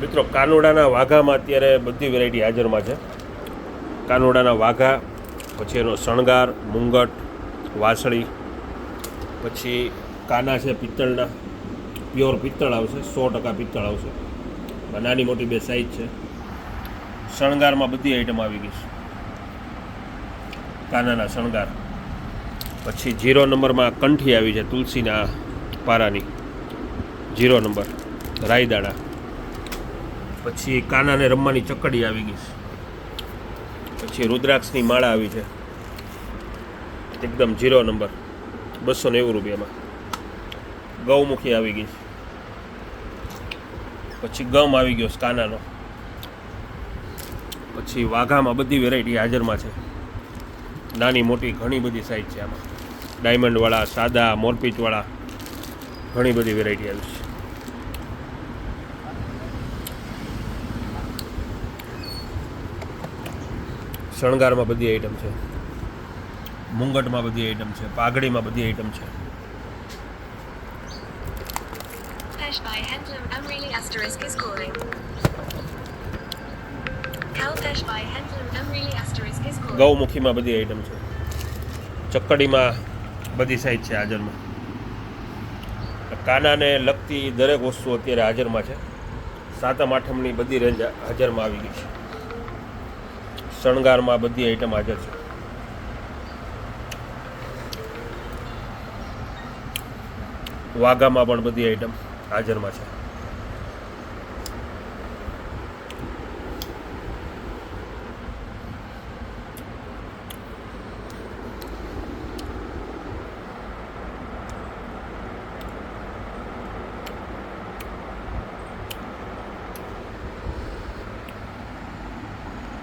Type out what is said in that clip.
મિત્રો, કાનોડાના વાઘામાં અત્યારે બધી વેરાયટી હાજરમાં છે. કાનોડાના વાઘા, પછી એનો શણગાર, મુંગટ, વાસળી, પછી કાના છે પિત્તળના. પ્યોર પિત્તળ આવશે, સો ટકા પિત્તળ આવશે. નાની મોટી બે સાઈઝ છે. શણગારમાં બધી આઈટમ આવી ગઈ છે. કાનાના શણગાર. પછી જીરો નંબરમાં કંઠી આવી છે તુલસીના પારાની. Zero number, રાયદાણા. પછી કાનાને રમવાની ચકડી આવી ગઈ. પછી રુદ્રાક્ષની માળા આવી છે. એકદમ જીરો નંબર બસો નેવું રૂપિયામાં. ગૌમુખી આવી ગઈ. પછી ગમ આવી ગયો કાનાનો. પછી વાઘામાં બધી વેરાયટી હાજરમાં છે. નાની મોટી ઘણી બધી સાઈઝ છે આમાં. ડાયમંડવાળા સાદા મોરપીચવાળા ઘણી બધી વેરાયટી આવી છે. શણગારમાં બધી આઈટમ છે. મુંગટમાં બધી આઈટમ છે પાઘડીમાં બધી આઈટમ છે. ગૌમુખીમાં બધી આઈટમ છે. ચક્કડીમાં બધી સાઈઝ છે હાજરમાં. કાનાને લગતી દરેક વસ્તુ અત્યારે હાજરમાં છે. સાતમ આઠમની બધી રેન્જ હાજરમાં આવી ગઈ છે. શણગારમાં બધી આઈટમ હાજર છે. વાઘામાં પણ બધી આઈટમ હાજરમાં છે.